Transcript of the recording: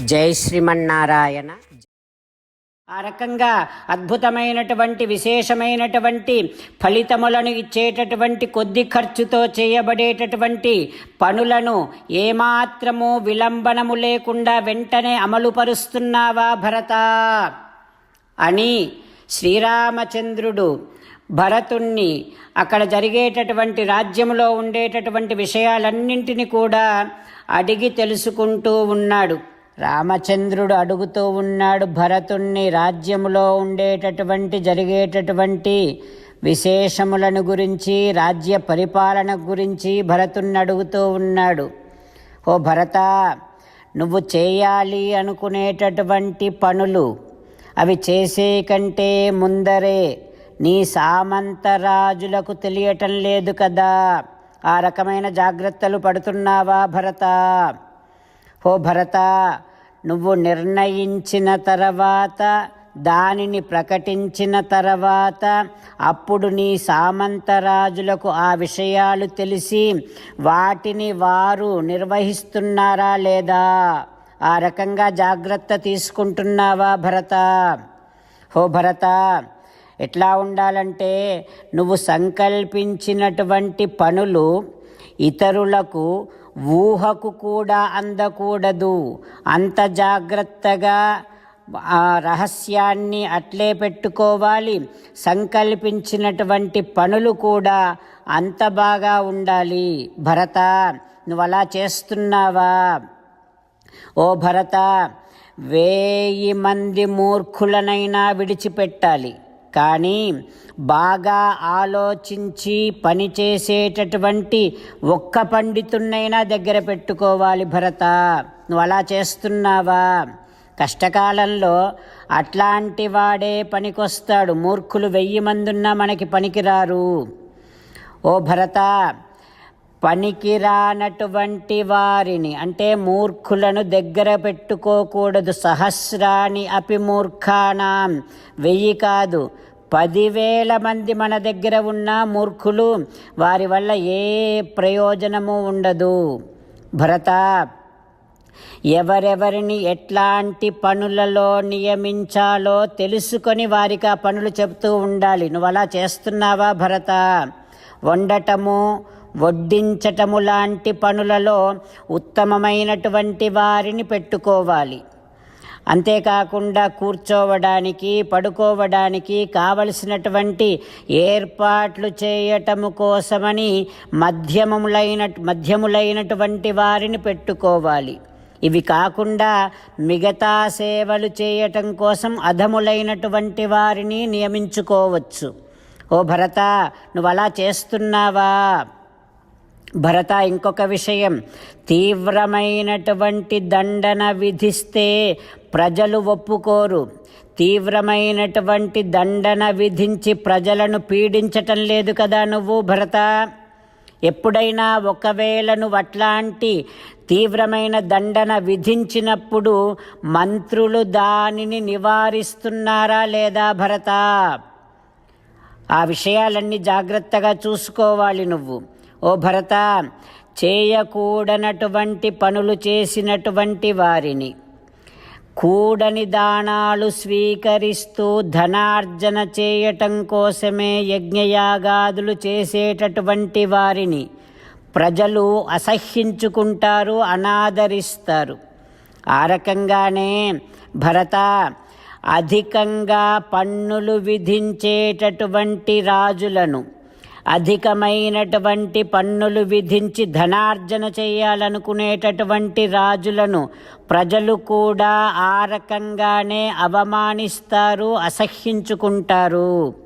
జై శ్రీమన్నారాయణ. ఆ రకంగా అద్భుతమైనటువంటి విశేషమైనటువంటి ఫలితములను ఇచ్చేటటువంటి కొద్ది ఖర్చుతో చేయబడేటటువంటి పనులను ఏమాత్రము విలంబనము లేకుండా వెంటనే అమలుపరుస్తున్నావా భరత? అని శ్రీరామచంద్రుడు భరతుణ్ణి అక్కడ జరిగేటటువంటి రాజ్యములో ఉండేటటువంటి విషయాలన్నింటినీ కూడా అడిగి తెలుసుకుంటూ ఉన్నాడు. రామచంద్రుడు అడుగుతూ ఉన్నాడు భరతుణ్ణి రాజ్యములో ఉండేటటువంటి జరిగేటటువంటి విశేషములను గురించి రాజ్య పరిపాలన గురించి భరతుణ్ణి అడుగుతూ ఉన్నాడు. ఓ భరత నువ్వు చేయాలి అనుకునేటటువంటి పనులు అవి చేసే కంటే ముందరే నీ సామంత రాజులకు తెలియటం లేదు కదా. ఆ రకమైన జాగ్రత్తలు పడుతున్నావా భరత? ఓ భరత నువ్వు నిర్ణయించిన తర్వాత దానిని ప్రకటించిన తర్వాత అప్పుడు నీ సామంతరాజులకు ఆ విషయాలు తెలిసి వాటిని వారు నిర్వహిస్తున్నారా లేదా? ఆ రకంగా జాగ్రత్త తీసుకుంటున్నావా భరత? ఓ భరత ఎట్లా ఉండాలంటే నువ్వు సంకల్పించినటువంటి పనులు ఇతరులకు ఊహకు కూడా అందకూడదు. అంత జాగ్రత్తగా ఆ రహస్యాన్ని అట్లే పెట్టుకోవాలి. సంకల్పించినటువంటి పనులు కూడా అంత బాగా ఉండాలి. భరత నువ్వు అలా చేస్తున్నావా? ఓ భరత వేయి మంది మూర్ఖులనైనా విడిచిపెట్టాలి. కానీ బాగా ఆలోచించి పనిచేసేటటువంటి ఒక్క పండితున్నైనా దగ్గర పెట్టుకోవాలి భరత. నువ్వు అలా చేస్తున్నావా? కష్టకాలంలో అట్లాంటి వాడే పనికొస్తాడు. మూర్ఖులు వెయ్యి మందున్నా మనకి పనికిరారు. ఓ భరత పనికిరానటువంటి వారిని అంటే మూర్ఖులను దగ్గర పెట్టుకోకూడదు. సహస్రాని అపి మూర్ఖానాం వెయ్యి కాదు పదివేల మంది మన దగ్గర ఉన్న మూర్ఖులు వారి వల్ల ఏ ప్రయోజనము ఉండదు. భరత ఎవరెవరిని ఎట్లాంటి పనులలో నియమించాలో తెలుసుకొని వారికి ఆ పనులు చెబుతూ ఉండాలి. నువ్వు అలా చేస్తున్నావా భరత? వండటము వడ్డించటము లాంటి పనులలో ఉత్తమమైనటువంటి వారిని పెట్టుకోవాలి. అంతేకాకుండా కూర్చోవడానికి పడుకోవడానికి కావలసినటువంటి ఏర్పాట్లు చేయటము కోసమని మధ్యములైన మధ్యములైనటువంటి వారిని పెట్టుకోవాలి. ఇవి కాకుండా మిగతా సేవలు చేయటం కోసం అధములైనటువంటి వారిని నియమించుకోవచ్చు. ఓ భరత నువ్వు అలా చేస్తున్నావా? భరత ఇంకొక విషయం. తీవ్రమైనటువంటి దండన విధిస్తే ప్రజలు ఒప్పుకోరు. తీవ్రమైనటువంటి దండన విధించి ప్రజలను పీడించటం లేదు కదా నువ్వు భరత? ఎప్పుడైనా ఒకవేళ నువ్వు అట్లాంటి తీవ్రమైన దండన విధించినప్పుడు మంత్రులు దానిని నివారిస్తున్నారా లేదా భరత? ఆ విషయాలన్నీ జాగ్రత్తగా చూసుకోవాలి నువ్వు. ఓ భరత చేయకూడనటువంటి పనులు చేసినటువంటి వారిని కూడని దానాలు స్వీకరిస్తూ ధనార్జన చేయటం కోసమే యజ్ఞయాగాదులు చేసేటటువంటి వారిని ప్రజలు అసహ్యించుకుంటారు అనాదరిస్తారు. ఆ రకంగానే భరత అధికంగా పన్నులు విధించేటటువంటి రాజులను అధికమైనటువంటి పన్నులు విధించి ధనార్జన చేయాలనుకునేటటువంటి రాజులను ప్రజలు కూడా ఆ రకంగానే అవమానిస్తారు అసహ్యించుకుంటారు.